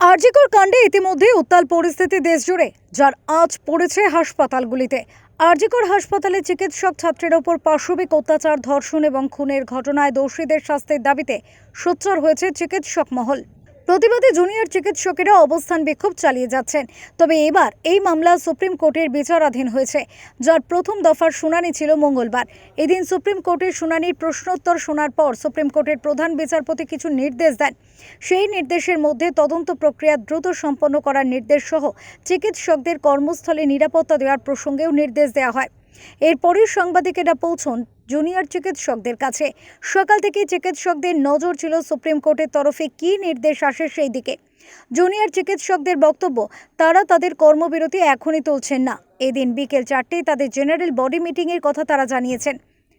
আরজিকর কাণ্ডে ইতিমধ্যে উত্তাল পরিস্থিতি দেশজুড়ে, যার আজ পড়েছে হাসপাতালগুলিতে। আরজিকর হাসপাতালে চিকিৎসক ছাত্রের ওপর পাশবিক অত্যাচার, ধর্ষণ এবং খুনের ঘটনায় দোষীদের শাস্তির দাবিতে সোচ্চার হয়েছে চিকিৎসক মহল। প্রতিবাদী জুনিয়র চিকিৎসকেরা অবস্থান বিক্ষোভ চালিয়ে যাচ্ছেন। তবে এবার এই মামলা সুপ্রিম কোর্টের বিচারাধীন হয়েছে, যার প্রথম দফার শুনানি ছিল মঙ্গলবার। এদিন সুপ্রিম কোর্টের শুনানির প্রশ্নোত্তর শোনার পর সুপ্রিম কোর্টের প্রধান বিচারপতি কিছু নির্দেশ দেন। সেই নির্দেশের মধ্যে তদন্ত প্রক্রিয়া দ্রুত সম্পন্ন করার নির্দেশ সহ চিকিৎসকদের কর্মস্থলে নিরাপত্তা দেওয়ার প্রসঙ্গেও নির্দেশ দেওয়া হয়। এরপরই সাংবাদিকেরা পৌঁছন জুনিয়র চিকিৎসকদের কাছে। সকাল থেকেই চিকিৎসকদের নজর ছিল সুপ্রিম কোর্টের তরফে কী নির্দেশ আসে সেই দিকে। জুনিয়র চিকিৎসকদের বক্তব্য, তারা তাদের কর্মবিরতি এখনই তুলছেন না। এদিন বিকেল চারটেই তাদের জেনারেল বডি মিটিংয়ের কথা তারা জানিয়েছেন।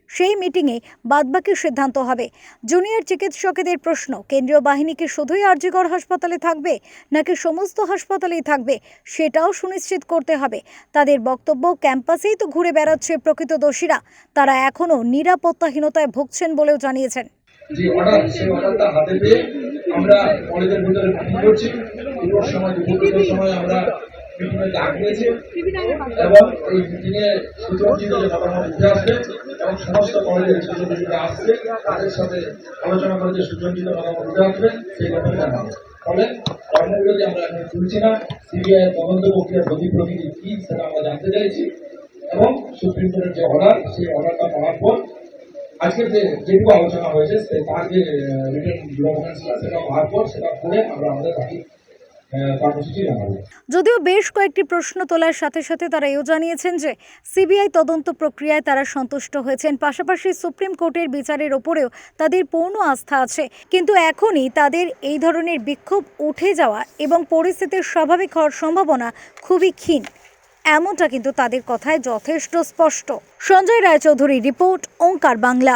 সেই মিটিংয়ে বাদবাকি সিদ্ধান্ত হবে। জুনিয়র চিকিৎসকেদের প্রশ্ন, কেন্দ্রীয় বাহিনী কি শুধুই আরজিকর হাসপাতালে থাকবে, নাকি সমস্ত হাসপাতালেই থাকবে, সেটাও সুনিশ্চিত করতে হবে। তাদের বক্তব্য, ক্যাম্পাসেই তো ঘুরে বেড়াচ্ছে প্রকৃত দোষীরা। তারা এখনও নিরাপত্তাহীনতায় ভুগছেন বলেও জানিয়েছেন। যে অর্ডার অর্ডারটা হাতে পেয়ে আমরা ভিতরে করছি। সময় সময় আমরা ডাক এবং এই মিটিংয়ে যে মতামত উঠে আসবে এবং সমস্ত কলেজের ছাত্রছাত্রীরা আসবে তাদের সাথে আলোচনা করে যে সুচিন্তিত মতামত উঠে আসবে সেই ব্যাপারে জানাব। ফলে কর্মবিরতি আমরা এখন তুলছি না, সিবিআই তদন্ত প্রক্রিয়া প্রতি প্রকৃতি কি, সেটা আমরা জানতে চাইছি। এবং সুপ্রিম কোর্টের যে অর্ডার সেই অর্ডারটা পাওয়ার পর আজকে যে যেটুকু আলোচনা হয়েছে তার যে রিটার্ন ডকুমেন্টস সেটা পাওয়ার পর সেটা করে আমরা আমাদের বাকি যদিও বেশ কয়েকটি প্রশ্ন তোলার সাথে সাথে তারা এও জানিয়েছেন যে সিবিআই তদন্ত প্রক্রিয়ায় তারা সন্তুষ্ট হয়েছেন। পাশাপাশি সুপ্রিম কোর্টের বিচারের ওপরেও তাদের পূর্ণ আস্থা আছে। কিন্তু এখনই তাদের এই ধরনের বিক্ষোভ উঠে যাওয়া এবং পরিস্থিতির স্বাভাবিক হওয়ার সম্ভাবনা খুবই ক্ষীণ। এমনটা কিন্তু তাদের কথায় যথেষ্ট স্পষ্ট। সঞ্জয় রায়চৌধুরী রিপোর্ট, ওঙ্কার বাংলা।